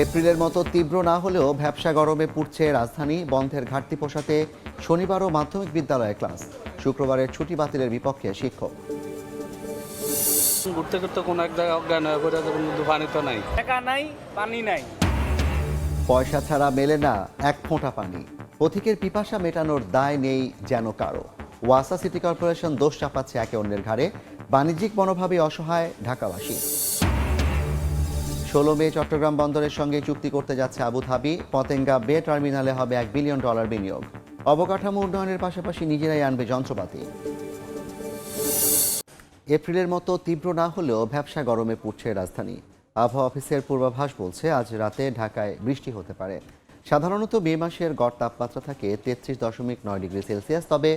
এপ্রিলের মতো তীব্র না হলেও ভ্যাবসা গরমে পুড়ছে রাজধানী বন্ধের ঘাটতি পোষাতে শনিবারও মাধ্যমিক বিদ্যালয়ে ক্লাস। শুক্রবারের ছুটি বাতিলের বিপক্ষে শিক্ষক। ঘুরতে ঘুরতে কোনো এক জায়গায় অজ্ঞান হয়ে পড়ে কিন্তু পানি তো নাই। টাকা নাই পানি নাই। পয়সা ছাড়া মেলে না এক ফোঁটা পানি। পথিকের পিপাসা মেটানোর দায় নেই যেন কারও। ওয়াসা সিটি কর্পোরেশন দোষ চাপাচ্ছে একে অন্যের ঘাড়ে। বাণিজ্যিক মনোভাবে অসহায় ঢাকাবাসী ষোলো মে চট্টগ্রাম বন্দরের সঙ্গে চুক্তি করতে যাচ্ছে আবুধাবি পতেঙ্গা বে টার্মিনালে হবে এক বিলিয়ন ডলার বিনিয়োগ। অবকাঠামো উন্নয়নের পাশাপাশি নিজেরাই আনবে যন্ত্রপাতি। এপ্রিলের মতো তীব্র না হলেও ব্যবসা গরমে পুড়ছে রাজধানী। আবহাওয়া অফিসের পূর্বাভাস বলছে, আজ রাতে ঢাকায় বৃষ্টি হতে পারে। সাধারণত মে মাসের গড় তাপমাত্রা থাকে তেত্রিশ দশমিক নয় ডিগ্রি সেলসিয়াস, তবে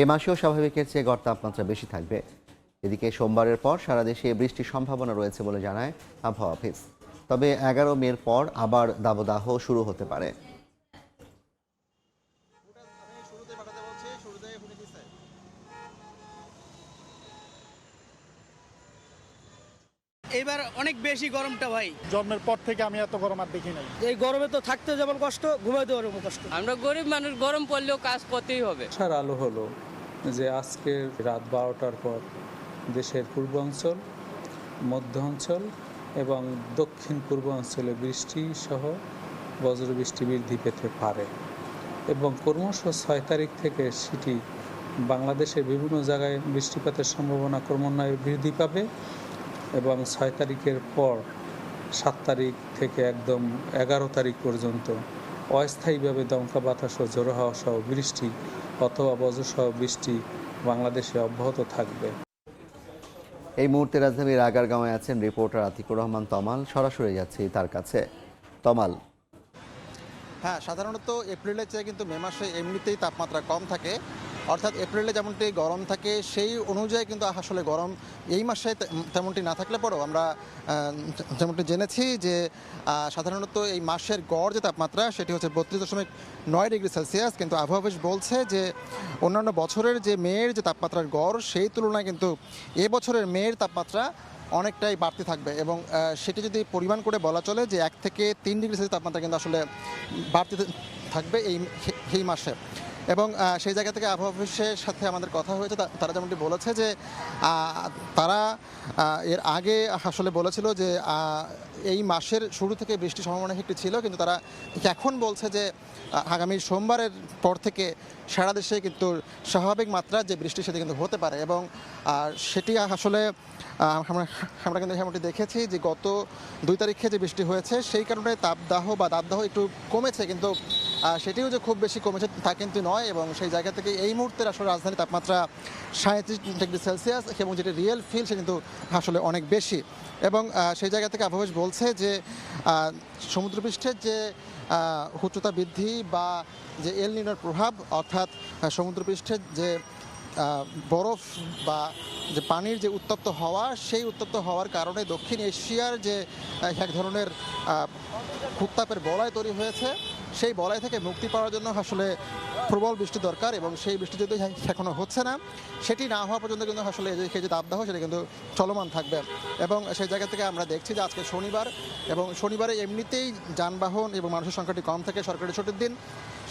এ মাসেও স্বাভাবিকের চেয়ে গড় তাপমাত্রা বেশি থাকবে। এদিকে সোমবারের পর সারা দেশে বৃষ্টির সম্ভাবনা রয়েছে বলে জানায় আবহাওয়া অফিস। তবে এগারো মের পর আবার দাবদাহ শুরু হতে পারে। এইবার অনেক বেশি গরমটা ভাই। জন্মের পর থেকে আমি এত গরম আর দেখি নাই। এই গরমে তো থাকতে যেমন কষ্ট ঘুমাইতে ওরকম কষ্ট। আমরা গরিব মানুষ গরম পড়লেও কাজ করতেই হবে। আশার আলো হলো যে আজকের রাত বারোটার পর দেশের পূর্বাঞ্চল মধ্য অঞ্চল এবং দক্ষিণ পূর্ব অঞ্চলে বৃষ্টি সহ বজ্রবৃষ্টি বৃদ্ধি পেতে পারে। এবং ক্রমশ ছয় তারিখ থেকে সেটি বাংলাদেশের বিভিন্ন জায়গায় বৃষ্টিপাতের সম্ভাবনা ক্রমান্বয়ে বৃদ্ধি পাবে এবং ছয় তারিখের পর সাত তারিখ থেকে একদম এগারো তারিখ পর্যন্ত অস্থায়ীভাবে দমকা বাতাস ও জোড়ো হাওয়া সহ বৃষ্টি অথবা বজ্রসহ বৃষ্টি বাংলাদেশে অব্যাহত থাকবে। এই মুহূর্তে রাজধানীর আগারগাঁওয়ে আছেন রিপোর্টার আতিকুর রহমান তমাল। সরাসরি যাচ্ছি তার কাছে। তমাল। হ্যাঁ সাধারণত এপ্রিলের চেয়ে কিন্তু মে মাসে এমনিতেই তাপমাত্রা কম থাকে। অর্থাৎ এপ্রিলে যেমনটি গরম থাকে, সেই অনুযায়ী কিন্তু আসলে গরম। এই মাসে তেমনটি না থাকলে পরেও আমরা যেমনটি জেনেছি যে সাধারণত এই মাসের গড় যে তাপমাত্রা, সেটি হচ্ছে বত্রিশ দশমিক নয় ডিগ্রি সেলসিয়াস। কিন্তু আবহাওয়া অফিস বলছে যে, অন্যান্য বছরের যে মেয়ের যে তাপমাত্রার গড়, সেই তুলনায় কিন্তু এবছরের মেয়ের তাপমাত্রা অনেকটাই বাড়তি থাকবে। এবং সেটি যদি পরিমাণ করে বলা চলে যে, এক থেকে তিন ডিগ্রি সেলসিয়াস তাপমাত্রা কিন্তু আসলে বাড়তি থাকবে এই এই মাসে। এবং সেই জায়গা থেকে আবহাওয়া অফিসের সাথে আমাদের কথা হয়েছে। তারা যেমনটি বলেছে যে তারা এর আগে আসলে বলেছিল যে এই মাসের শুরু থেকে বৃষ্টির সম্ভাবনা একটি ছিল, কিন্তু তারা এখন বলছে যে আগামী সোমবারের পর থেকে সারা দেশে কিন্তু স্বাভাবিক মাত্রা যে বৃষ্টি সেটি কিন্তু হতে পারে এবং সেটি আসলে আমরা আমরা কিন্তু যেমনটি দেখেছি যে গত দুই তারিখে যে বৃষ্টি হয়েছে, সেই কারণে তাপদাহ বা দাবদাহ একটু কমেছে, কিন্তু সেটিও যে খুব বেশি কমেছে তা কিন্তু নয়, এবং সেই জায়গা থেকে এই মুহূর্তে আসলে রাজধানীর তাপমাত্রা সাঁত্রিশ ডিগ্রি সেলসিয়াস, এবং যেটি রিয়েল ফিল সে কিন্তু আসলে অনেক বেশি। এবং সেই জায়গা থেকে আবহাওয়া বলছে যে সমুদ্রপৃষ্ঠের যে উচ্চতা বৃদ্ধি বা যে এল নিনোর প্রভাব, অর্থাৎ সমুদ্রপৃষ্ঠের যে বরফ বা যে পানির যে উত্তপ্ত হওয়া, সেই উত্তপ্ত হওয়ার কারণে দক্ষিণ এশিয়ার যে এক ধরনের উত্তাপের বলয় তৈরি হয়েছে। সেই বলয় থেকে মুক্তি পাওয়ার জন্য আসলে প্রবল বৃষ্টি দরকার এবং সেই বৃষ্টি যদি এখনও হচ্ছে না, সেটি না হওয়া পর্যন্ত কিন্তু আসলে এই যে দাবদাহ, সেটা কিন্তু চলমান থাকবে। এবং সেই জায়গা থেকে আমরা দেখছি যে আজকে শনিবার এবং শনিবারে এমনিতেই যানবাহন এবং মানুষের সংখ্যাটি কম থাকে সরকারি ছুটির দিন।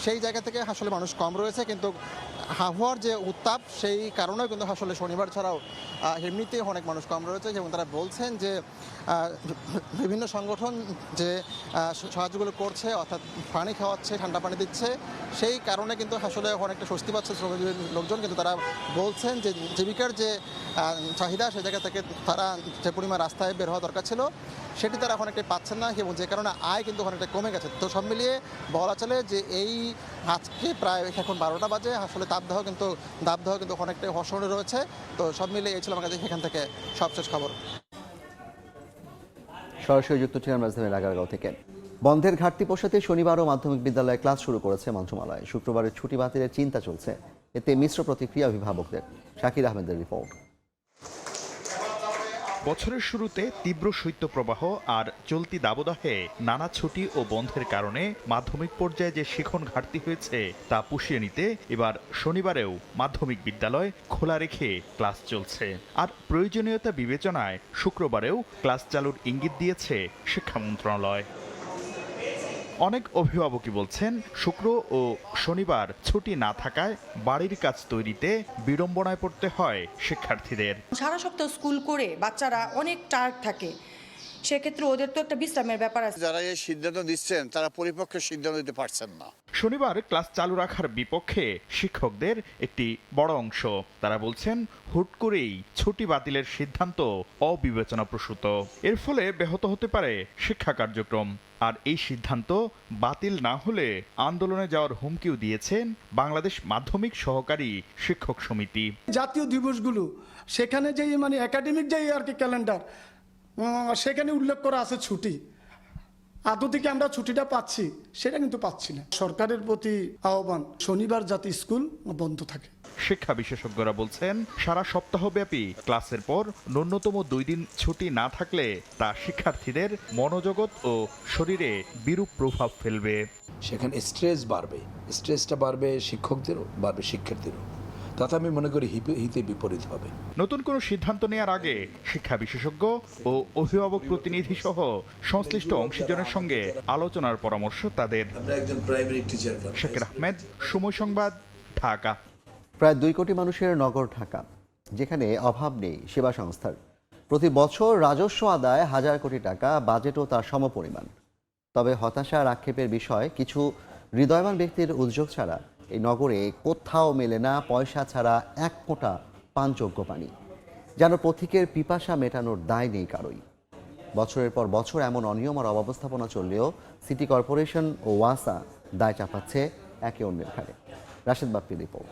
সেই জায়গা থেকে আসলে মানুষ কম রয়েছে, কিন্তু আবহাওয়ার যে উত্তাপ, সেই কারণেও কিন্তু আসলে শনিবার ছাড়াও এমনিতেই অনেক মানুষ কম রয়েছে এবং তারা বলছেন যে বিভিন্ন সংগঠন যে সাহায্যগুলো করছে, অর্থাৎ পানি খাওয়াচ্ছে, ঠান্ডা পানি দিচ্ছে, সেই কারণে কিন্তু আসলে অনেকটা স্বস্তি পাচ্ছে লোকজন। কিন্তু তারা বলছেন যে, জীবিকার যে চাহিদা সেই জায়গা থেকে তারা যে পরিমাণ রাস্তায় বের হওয়া দরকার ছিল সেটি তারা অনেকটাই পাচ্ছেন না এবং যে কারণে আয় কিন্তু অনেকটা কমে গেছে। তো সব মিলিয়ে বলা চলে যে এই আজকে প্রায় এখন বারোটা বাজে। আসলে তাপদাহ কিন্তু দাবদাহ কিন্তু অনেকটাই হর্ষণে রয়েছে। তো সব মিলিয়ে এই ছিল আমার কাছে এখান থেকে সবশেষ খবর। সরাসরি যুক্ত ছিলাম আগারগাঁও থেকে। বন্ধের ঘাটতি পোষাতে শনিবারও মাধ্যমিক বিদ্যালয়ে ক্লাস শুরু করেছে মন্ত্রণালয়। শুক্রবারের ছুটি বাতিলের চিন্তা চলছে। এতে মিশ্র প্রতিক্রিয়া অভিভাবকদের। শাকির আহমেদের রিপোর্ট। বছরের শুরুতে তীব্র শৈত্যপ্রবাহ আর চলতি দাবদাহে নানা ছুটি ও বন্ধের কারণে মাধ্যমিক পর্যায়ে যে শিখন ঘাটতি হয়েছে তা পুষিয়ে নিতে এবার শনিবারেও মাধ্যমিক বিদ্যালয় খোলা রেখে ক্লাস চলছে। আর প্রয়োজনীয়তা বিবেচনায় শুক্রবারেও ক্লাস চালুর ইঙ্গিত দিয়েছে শিক্ষা মন্ত্রণালয়। অনেক অভিভাবকই বলছেন, শুক্র ও শনিবার ছুটি না থাকায় বাড়ির কাজ তৈরিতে বিড়ম্বনায় পড়তে হয় শিক্ষার্থীদের। সারা সপ্তাহ স্কুল করে বাচ্চারা অনেক টায়ার্ড থাকে। সেক্ষেত্রে ওদের তো একটা বিশ্রামের ব্যাপার আছে। যারা এই সিদ্ধান্ত দিচ্ছেন তারা পরিপক্ষ সিদ্ধান্ত দিতে পারছেন না। শনিবার ক্লাস চালু রাখার বিপক্ষে শিক্ষকদের একটি বড় অংশ। তারা বলছেন হুট করেই ছুটি বাতিলের সিদ্ধান্ত অবিবেচনাপ্রসূত। এর ফলে ব্যাহত হতে পারে শিক্ষা কার্যক্রম। আর এই সিদ্ধান্ত বাতিল না হলে আন্দোলনে যাওয়ার হুমকিও দিয়েছেন বাংলাদেশ মাধ্যমিক সহকারী শিক্ষক সমিতি। জাতীয় দিবসগুলো সেখানে যে মানে একাডেমিক যে আর কি ক্যালেন্ডার সেখানে উল্লেখ করা আছে ছুটি। আদৌ থেকে আমরা ছুটিটা পাচ্ছি সেটা কিন্তু পাচ্ছি না। সরকারের প্রতি আহ্বান শনিবার যাতে স্কুল বন্ধ থাকে। শিক্ষা বিশেষজ্ঞরা বলছেন সারা সপ্তাহব্যাপী ক্লাসের পর ন্যূনতম দুই দিন ছুটি না থাকলে তা শিক্ষার্থীদের মনোজগৎ ও শরীরে বিরূপ প্রভাব ফেলবে। সেখানে স্ট্রেস বাড়বে। স্ট্রেসটা বাড়বে শিক্ষকদেরও বাড়বে শিক্ষার্থীদেরও তাতে আমি মনে করি হিতে বিপরীত হবে। নতুন কোনো সিদ্ধান্ত নেওয়ার আগে শিক্ষা বিশেষজ্ঞ ও অভিভাবক প্রতিনিধি সহ সংশ্লিষ্ট অংশীজনের সঙ্গে আলোচনার পরামর্শ তাদের। শেখের আহমেদ সময় সংবাদ ঢাকা। প্রায় দুই কোটি মানুষের নগর ঢাকা যেখানে অভাব নেই সেবা সংস্থার। প্রতি বছর রাজস্ব আদায় হাজার কোটি টাকা বাজেটও তার সমপরিমাণ। তবে হতাশা আর আক্ষেপের বিষয় কিছু হৃদয়বান ব্যক্তির উদ্যোগ ছাড়া এই নগরে কোথাও মেলে না পয়সা ছাড়া এক ফোঁটা পানযোগ্য পানি। যেন পথিকের পিপাসা মেটানোর দায় নেই কারোই। বছরের পর বছর এমন অনিয়ম আর অব্যবস্থাপনা চললেও সিটি কর্পোরেশন ও ওয়াসা দায় চাপাচ্ছে একে অন্যের ঘাড়ে। রাশেদ বাপ্পি রিপোর্ট।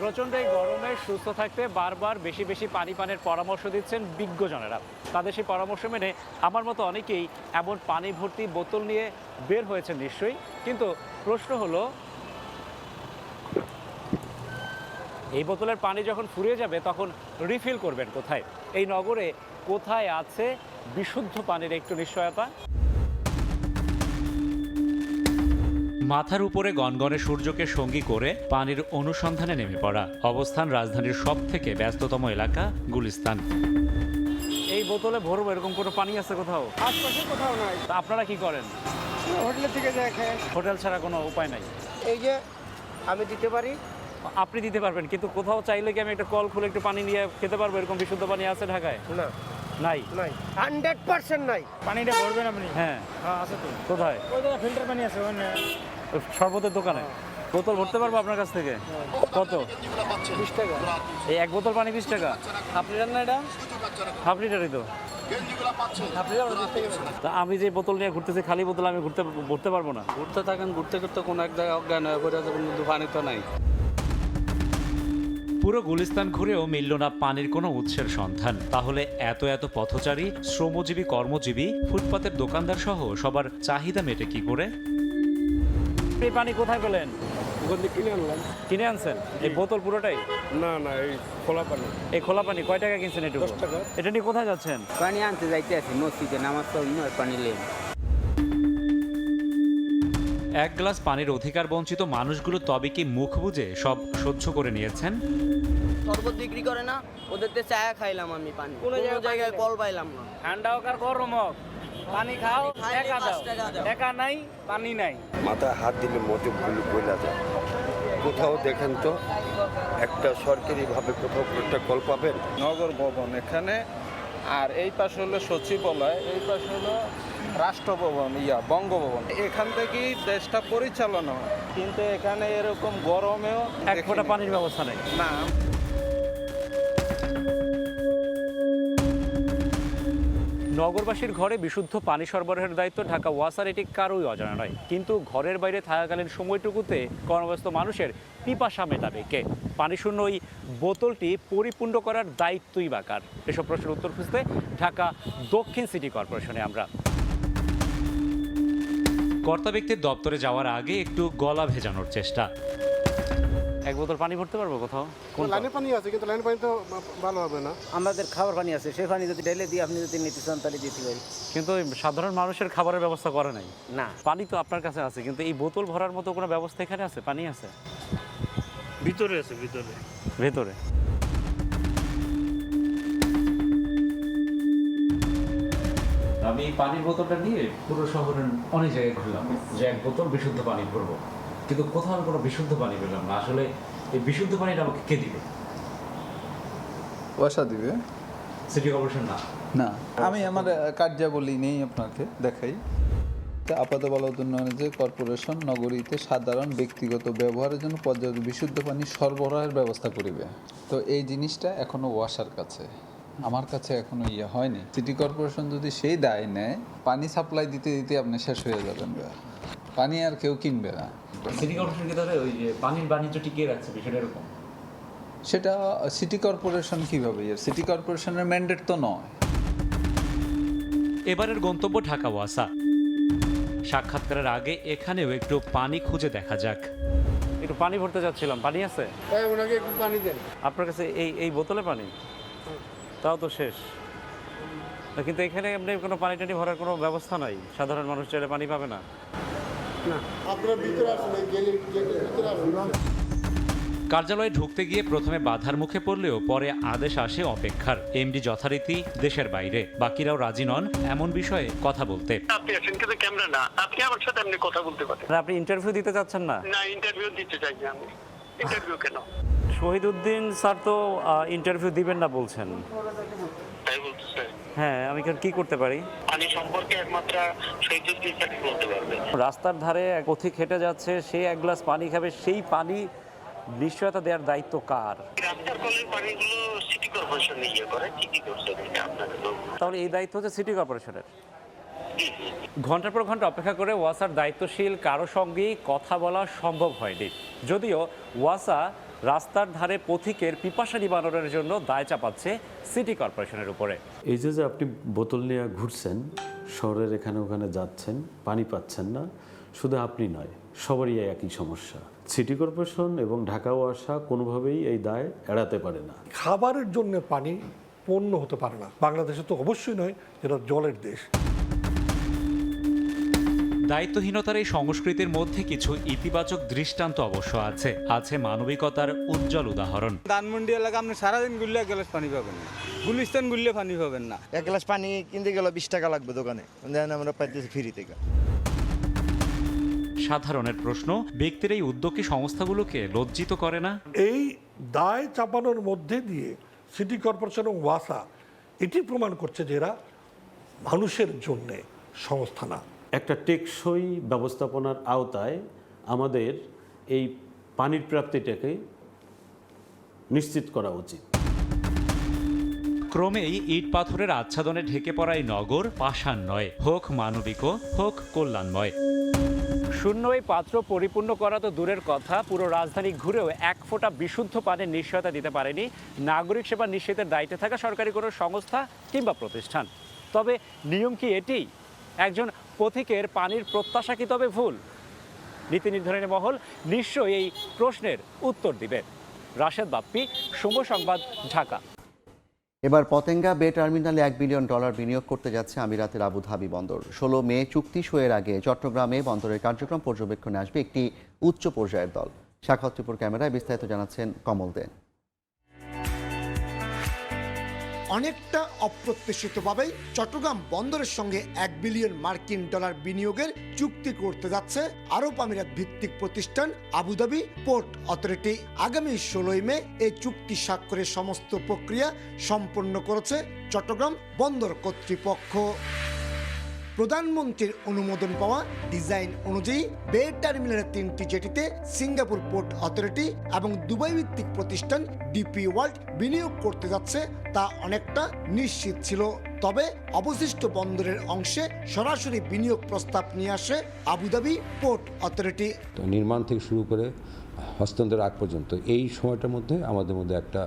প্রচণ্ড এই গরমে সুস্থ থাকতে বারবার বেশি বেশি পানি পানের পরামর্শ দিচ্ছেন বিজ্ঞজনেরা। তাদের সেই পরামর্শ মেনে আমার মতো অনেকেই এমন পানি ভর্তি বোতল নিয়ে বের হয়েছেন নিশ্চয়ই। কিন্তু প্রশ্ন হলো এই বোতলের পানি যখন ফুরিয়ে যাবে তখন রিফিল করবেন কোথায়? এই নগরে কোথায় আছে বিশুদ্ধ পানির একটু নিশ্চয়তা? মাথার উপরে গনগনে সূর্যকে সঙ্গী করে পানির অনুসন্ধানে নেমে পড়া অবস্থান রাজধানীর সব থেকে ব্যস্ততম এলাকা গুলিস্তান। এই বোতলে ভরবো এরকম কোনো পানি আছে কোথাও? আশপাশে কোথাও নাই। তা আপনারা কি করেন? হোটেলের থেকে দেখে হোটেল ছাড়া কোনো উপায় নাই? এই যে আমি দিতে পারি আপনি দিতে পারবেন কিন্তু কোথাও চাইলে কি আমি একটা কল খুলে একটু পানি নিয়ে খেতে পারব? এরকম বিশুদ্ধ পানি আছে ঢাকায়? না। নাই? নাই। হান্ড্রেড পার্সেন্ট নাই। পানিটা ভরবেন আপনি? হ্যাঁ। হ্যাঁ আছে তো। কোথায়? ফিল্টার পানি আছে শরবতের দোকানে? বোতল ভরতে পারব আপনার কাছ থেকে? কত? বিশ টাকা। এই এক বোতল পানি বিশ টাকা। হাফ লিটার না এটা? হাফ লিটারই তো। আমি যে বোতল নিয়ে ঘুরতেছি খালি বোতল আমি ঘুরতে ঘুরতে পারব না? ঘুরতে থাকেন ঘুরতে ঘুরতে কোনো এক জায়গায় অজ্ঞান হয়ে পড়ে যাবেন কিন্তু পানি তো নাই। পুরো গুলিস্তান ঘুরেও মিলল না পানির কোনো উৎসের সন্ধান। তাহলে এত এত পথচারী শ্রমজীবী কর্মজীবী ফুটপাতের দোকানদার সহ সবার চাহিদা মেটে কি করে? এই পানি কোথায় পেলেন? ওখান থেকে কিনে আনলাম। কিনে আনছেন? এই বোতল পুরোটাই? না না এই খোলা পানি। এই খোলা পানি কয় টাকা কিনছেন দশ টাকা। এটা নিয়ে কোথায় যাচ্ছেন? পানি আনতে যাইতে আছি মসজিদে নামাজ পানি লেন এক গ্লাস পানির অধিকার বঞ্চিত মানুষগুলো তবে কি মুখ বুজে সব সহ্য করে নিয়েছেন? শরবত বিক্রি করে না ওদের তে চায়া খাইলাম আমি পানি। কোনো জায়গায় কল পাইলাম না। ঠান্ডা হোক আর গরম হোক পানি খাও টাকা পাঁচ দাও। টাকা নাই পানি নাই। মাথায় হাত দিলে মতে বলে যায়। কোথাও দেখেন তো একটা সরকারিভাবে কোথাও একটা কল পাবেন? নগর ভবন এখানে আর এই পাশে হলো সচিবালয় এই পাশে হলো রাষ্ট্রভবন ইয়া বঙ্গভবন। এখান থেকেই দেশটা পরিচালনা হয়। কিন্তু এখানে এরকম গরমেও এক ফোঁটা পানির ব্যবস্থা নেই। না। নগরবাসীর ঘরে বিশুদ্ধ পানি সরবরাহের দায়িত্ব ঢাকা ওয়াসার এটি কারোই অজানা নয়। কিন্তু ঘরের বাইরে থাকাকালীন সময়টুকুতে কর্মব্যস্ত মানুষের পিপাসা মেটাবে কে? পানিশূন্য ওই বোতলটি পরিপূর্ণ করার দায়িত্বই বাকার এসব প্রশ্নের উত্তর খুঁজতে ঢাকা দক্ষিণ সিটি কর্পোরেশনে আমরা কর্তা ব্যক্তির দপ্তরে যাওয়ার আগে একটু গলা ভেজানোর চেষ্টা। এক বোতল পানি ভরতে পারব কোথাও? কোনটা? লাইনে পানি আছে কিন্তু লাইন পানি তো ভালো হবে না। আমাদের খাবার পানি আছে সেই পানি যদি ঢেলে দিই আপনি যদি নিতে চান তাহলে দিতে পারি। কিন্তু সাধারণ মানুষের খাবারের ব্যবস্থা করে নাই? না। পানি তো আপনার কাছে আছে কিন্তু এই বোতল ভরার মতো কোনো ব্যবস্থা এখানে আছে? পানি আছে? ভিতরে আছে ভিতরে। ভেতরে? আমি এই পানির বোতলটা নিয়ে পুরো শহরের অনেক জায়গায় ঘুরলাম। যে এক বোতল বিশুদ্ধ পানি ভরবো। কিন্তু কোথাও আমি কোনো বিশুদ্ধ পানি পেলাম না। আসলে এই বিশুদ্ধ পানিটা আমাকে কে দিবে? পয়সা দিবে। সিটি কর্পোরেশন না। না। আমি আমার কার্যাবলী নেই আপনাকে দেখাই। তা আপাতত বলদ উন্নয়নে যে কর্পোরেশন নগরীতে সাধারণ ব্যক্তিগত ব্যবহারের জন্য পর্যাপ্ত বিশুদ্ধ পানি সরবরাহের ব্যবস্থা করিবে। তো এই জিনিসটা এখনও ওয়াসার কাছে। আমার কাছে এখনও ইয়ে হয়নি। সিটি কর্পোরেশন যদি সেই দায় নেয় পানি সাপ্লাই দিতে দিতে আপনি শেষ হয়ে যাবেন পানি আর কেউ কিনবে না। সিটি কর্পোরেশন কি তাহলে ওই যে পানির বাণিজ্য টিকিয়ে রাখছে বিষয়টা এরকম? সেটা সিটি কর্পোরেশন কীভাবে? সিটি কর্পোরেশনের ম্যান্ডেট তো নয়। এবারের গন্তব্য ঢাকা ওয়াসা। সাক্ষাৎকারের আগে এখানেও একটু পানি খুঁজে দেখা যাক। একটু পানি ভরতে যাচ্ছিলাম। পানি আছে? ওনাকে একটু পানি দেন। আপনার কাছে এই এই বোতলে পানি? তাও তো শেষ। কিন্তু এখানে এমনি কোনো পানি টানি ভরার কোনো ব্যবস্থা নাই। সাধারণ মানুষ চাইলে পানি পাবে না। কার্যালয়ে ঢুকতে গিয়ে প্রথমে বাধার মুখে পড়লেও পরে আদেশ আসে অপেক্ষার। এমডি যথারীতি দেশের বাইরে। বাকিরাও রাজি নন এমন বিষয়ে কথা বলতে। আপনি আছেন কিন্তু ক্যামেরা না। আপনি আমার সাথে এমনি কথা বলতে পারেন। আপনি ইন্টারভিউ দিতে চাচ্ছেন না? না ইন্টারভিউ দিতে চাই আমি। ইন্টারভিউ কেন? শহীদুদ্দিন স্যার তো ইন্টারভিউ দিবেন না বলছেন। হ্যাঁ আমি কি করতে পারি? পানি সম্পর্কে একমাত্র শহীদুদ্দিন স্যারই বলতে পারবে? রাস্তার ধারে এক পথিক হেঁটে যাচ্ছে সে এক গ্লাস পানি খাবে সেই পানি নিশ্চয়তা দেওয়ার দায়িত্ব কার? রাস্তার কলের পানিগুলো সিটি কর্পোরেশন ইয়ে করে ঠিকই করছে তাহলে এই দায়িত্ব হচ্ছে সিটি কর্পোরেশনের ঘণ্টার পর ঘণ্টা অপেক্ষা করে ওয়াসার দায়িত্বশীল কারও সঙ্গেই কথা বলা সম্ভব হয়নি। যদিও ওয়াসা রাস্তার ধারে পথিকের পিপাসা নিবারণের জন্য দায় চাপাচ্ছে সিটি কর্পোরেশনের উপরে। এই যে যে আপনি বোতল নিয়ে ঘুরছেন শহরের এখানে ওখানে যাচ্ছেন পানি পাচ্ছেন না শুধু আপনি নয় সবারই এই একই সমস্যা। সিটি কর্পোরেশন এবং ঢাকা ওয়াসা কোনোভাবেই এই দায় এড়াতে পারে না। খাবারের জন্য পানি পণ্য হতে পারে না। বাংলাদেশে তো অবশ্যই নয় এটা জলের দেশ। দায়িত্বহীনতার এই সংস্কৃতির মধ্যে কিছু ইতিবাচক দৃষ্টান্ত অবশ্য আছে। আছে মানবিকতার উজ্জ্বল উদাহরণ। ধানমন্ডি এলাকা আপনি সারাদিন গুললে এক গ্লাস পানি পাবেন না। গুলিস্তান গুললে পানি পাবেন না। এক গ্লাস পানি কিনতে গেলে বিশ টাকা লাগবে দোকানে। দেন আমরা পাইতেছি ফ্রি থেকে। সাধারণের প্রশ্ন ব্যক্তির এই উদ্যোগী সংস্থাগুলোকে লজ্জিত করে না? এই দায় চাপানোর মধ্যে দিয়ে সিটি কর্পোরেশন এবং ওয়াসা এটি প্রমাণ করছে যে এরা মানুষের জন্যে সংস্থা না। একটা টেকসই ব্যবস্থাপনার আওতায় আমাদের এই পানির প্রাপ্তিটাকে নিশ্চিত করা উচিত। ক্রমেই ইট পাথরের আচ্ছাদনে ঢেকে পড়া এই নগর পাষাণ নয় হোক মানবিক হোক কল্যাণময়। শূন্য এই পাত্র পরিপূর্ণ করা তো দূরের কথা পুরো রাজধানী ঘুরেও এক ফোঁটা বিশুদ্ধ পানির নিশ্চয়তা দিতে পারেনি। নাগরিক সেবা নিশ্চিতের দায়িত্বে থাকা সরকারি কোনো সংস্থা কিংবা প্রতিষ্ঠান। তবে নিয়ম কি এটি? একজন পথিকের পানির প্রত্যাশা কি তবে ভুল? নীতি নির্ধারণী মহল নিশ্চয়ই এই প্রশ্নের উত্তর দিবে। রাশেদ বাপ্পি সময় সংবাদ, ঢাকা। এবার পতেঙ্গা বে টার্মিনালে এক বিলিয়ন ডলার বিনিয়োগ করতে যাচ্ছে আমিরাতের আবুধাবি বন্দর। ষোলো মে চুক্তি সইয়ের আগে চট্টগ্রামে বন্দরের কার্যক্রম পর্যবেক্ষণে আসবে একটি উচ্চ পর্যায়ের দল। ত্রিপুর ক্যামেরায় বিস্তারিত জানাচ্ছেন কমল দে অনেকটা অপ্রত্যাশিতভাবেই চট্টগ্রাম বন্দরের সঙ্গে এক বিলিয়ন মার্কিন ডলার বিনিয়োগের চুক্তি করতে যাচ্ছে আরব আমিরাত ভিত্তিক প্রতিষ্ঠান আবুধাবি পোর্ট অথরিটি। আগামী ষোলোই মে এই চুক্তি স্বাক্ষরের সমস্ত প্রক্রিয়া সম্পন্ন করেছে চট্টগ্রাম বন্দর কর্তৃপক্ষ। প্রধানমন্ত্রীর অনুমোদন পাওয়া ডিজাইন অনুযায়ী বে টার্মিনালের তিনটি জেটিতে সিঙ্গাপুর পোর্ট অথরিটি এবং দুবাই ভিত্তিক প্রতিষ্ঠান ডিপি ওয়ার্ল্ড বিনিয়োগ করতে যাচ্ছে, তা অনেকটা নিশ্চিত ছিল। তবে অবশিষ্ট বন্দরের অংশে সরাসরি বিনিয়োগ প্রস্তাব নিয়ে আসে আবুধাবি পোর্ট অথরিটি। নির্মাণ থেকে শুরু করে হস্তান্তর আগ পর্যন্ত এই সময়টার মধ্যে আমাদের মধ্যে একটা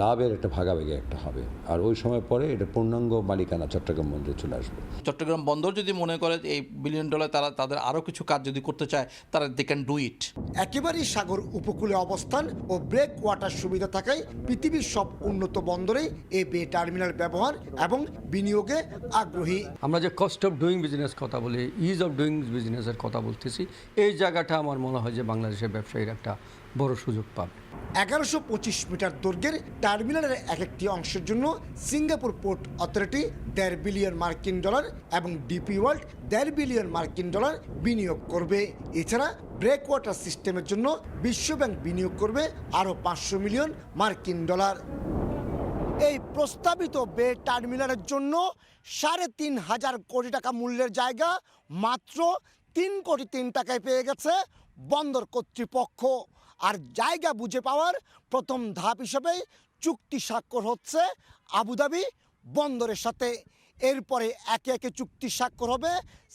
লাভের একটা ভাগাভাগি একটা হবে। আর ওই সময় পরে এটা পূর্ণাঙ্গ মালিকানা চট্টগ্রাম বন্দরে চলে আসবে। চট্টগ্রাম বন্দর যদি মনে করে এই বিলিয়ন ডলার তারা তাদের আরও কিছু কাজ যদি করতে চায় তারা দে ক্যান ডু ইট একেবারেই সাগর উপকূলে অবস্থান ও ব্রেক ওয়াটার সুবিধা থাকায় পৃথিবীর সব উন্নত বন্দরেই এই বে টার্মিনাল ব্যবহার এবং বিনিয়োগে আগ্রহী। আমরা যে কস্ট অফ ডুইং বিজনেস কথা বলি ইজ অফ ডুইং বিজনেসের কথা বলতেছি এই জায়গাটা আমার মনে হয় যে বাংলাদেশের ব্যবসায়ীর একটা বড় সুযোগ পাবে। এগারোশো পঁচিশ মিটার দৈর্ঘ্যের টার্মিনালের এক একটি অংশের জন্য সিঙ্গাপুর পোর্ট অথরিটি দেড় বিলিয়ন মার্কিন ডলার এবং ডিপি ওয়ার্ল্ড দেড় বিলিয়ন মার্কিন ডলার বিনিয়োগ করবে। এছাড়া ব্রেক ওয়াটার সিস্টেমের জন্য বিশ্বব্যাংক বিনিয়োগ করবে আরও পাঁচশো মিলিয়ন মার্কিন ডলার। এই প্রস্তাবিত বে টার্মিনালের জন্য সাড়ে তিন হাজার কোটি টাকা মূল্যের জায়গা মাত্র তিন কোটি তিন টাকায় পেয়ে গেছে বন্দর কর্তৃপক্ষ। আর জায়গা বুঝে পাওয়ার প্রথম ধাপ হিসেবে চুক্তি স্বাক্ষর হচ্ছে আবুধাবি বন্দরের সাথে। এরপরে একে একে চুক্তি স্বাক্ষর হবে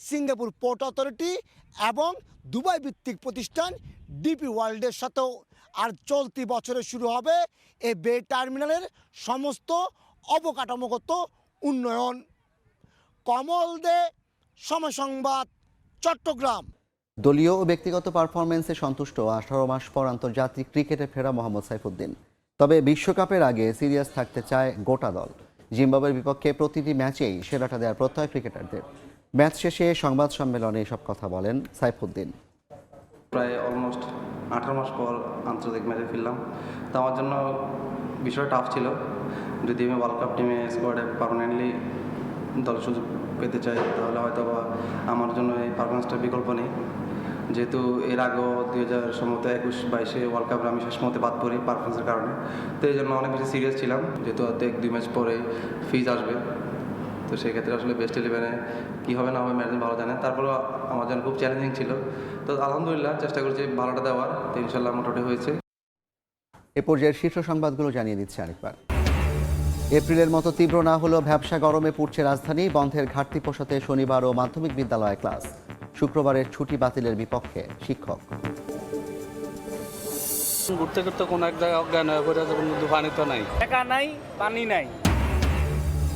সিঙ্গাপুর পোর্ট অথরিটি এবং দুবাই ভিত্তিক প্রতিষ্ঠান ডিপি ওয়ার্ল্ডের সাথেও। আর চলতি বছরে শুরু হবে এ বে টার্মিনালের সমস্ত অবকাঠামোগত উন্নয়ন। কমল দে সময় সংবাদ চট্টগ্রাম। দলীয় ও ব্যক্তিগত পারফরমেন্সে সন্তুষ্ট আঠারো মাস পর আন্তর্জাতিক ক্রিকেটে ফেরা মোহাম্মদ সাইফুদ্দিন। তবে বিশ্বকাপের আগে সিরিয়াস থাকতে চায় গোটা দল। জিম্বাবুয়ের বিপক্ষে প্রতিটি ম্যাচেই সেরাটা দেওয়ার প্রত্যয় ক্রিকেটারদের। ম্যাচ শেষে সংবাদ সম্মেলনে এসব কথা বলেন সাইফুদ্দিন। প্রায় অলমোস্ট আঠারো মাস পর আন্তর্জাতিক ম্যাচে ফিরলাম। তো আমার জন্য বিষয়টা টাফ ছিল। যদি আমি ওয়ার্ল্ড কাপ টিমে স্কোয়াডে পারমানেন্টলি দল সুযোগ পেতে চাই, তাহলে হয়তো বা আমার জন্য এই পারফরমেন্সটার বিকল্প নেই। যেহেতু এর আগেও দুই হাজার সম্ভবত একুশ বাইশে ওয়ার্ল্ড কাপে আমি শেষ মতে বাদ পড়ি পারফরমেন্সের কারণে। তো এই জন্য অনেক বেশি সিরিয়াস ছিলাম। যেহেতু হয়তো এক দুই ম্যাচ পরে ফিজ আসবে। তো সেক্ষেত্রে আসলে বেস্ট ইলেভেনে কী হবে না হবে ম্যানেজমেন্ট ভালো জানে। তারপরেও আমার জন্য খুব চ্যালেঞ্জিং ছিল। তো আলহামদুলিল্লাহ চেষ্টা করছি ভালোটা দেওয়ার। তো ইনশাল্লাহ মোটামুটি হয়েছে। এ পর্যায়ের শীর্ষ সংবাদগুলো জানিয়ে দিচ্ছে আরেকবার। এপ্রিলের মতো তীব্র না হলেও ব্যবসা গরমে পড়ছে রাজধানী বন্ধের ঘাটতি পোষাতে শনিবার ও মাধ্যমিক বিদ্যালয়ে ক্লাস। শুক্রবারের ছুটি বাতিলের বিপক্ষে শিক্ষক। ঘুরতে ঘুরতে কোনো এক জায়গায় অজ্ঞান হয়ে পড়ে যাবে কিন্তু পানি তো নাই। টাকা নাই পানি নাই।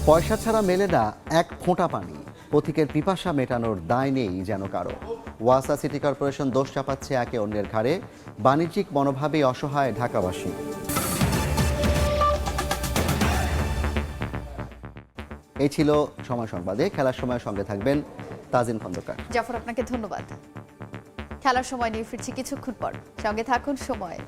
পয়সা ছাড়া মেলে না এক ফোঁটা পানি। পথিকের পিপাসা মেটানোর দায় নেই যেন কারও। ওয়াসা সিটি কর্পোরেশন দোষ চাপাচ্ছে একে অন্যের ঘাড়ে। বাণিজ্যিক মনোভাবেই অসহায় ঢাকাবাসী। এই ছিল সময় সংবাদে। খেলার সময় সঙ্গে থাকবেন তাজিন খন্দকার। জাফর, আপনাকে ধন্যবাদ। খেলার সময় নিয়ে ফিরছি কিছুক্ষণ পর। সঙ্গে থাকুন সময়।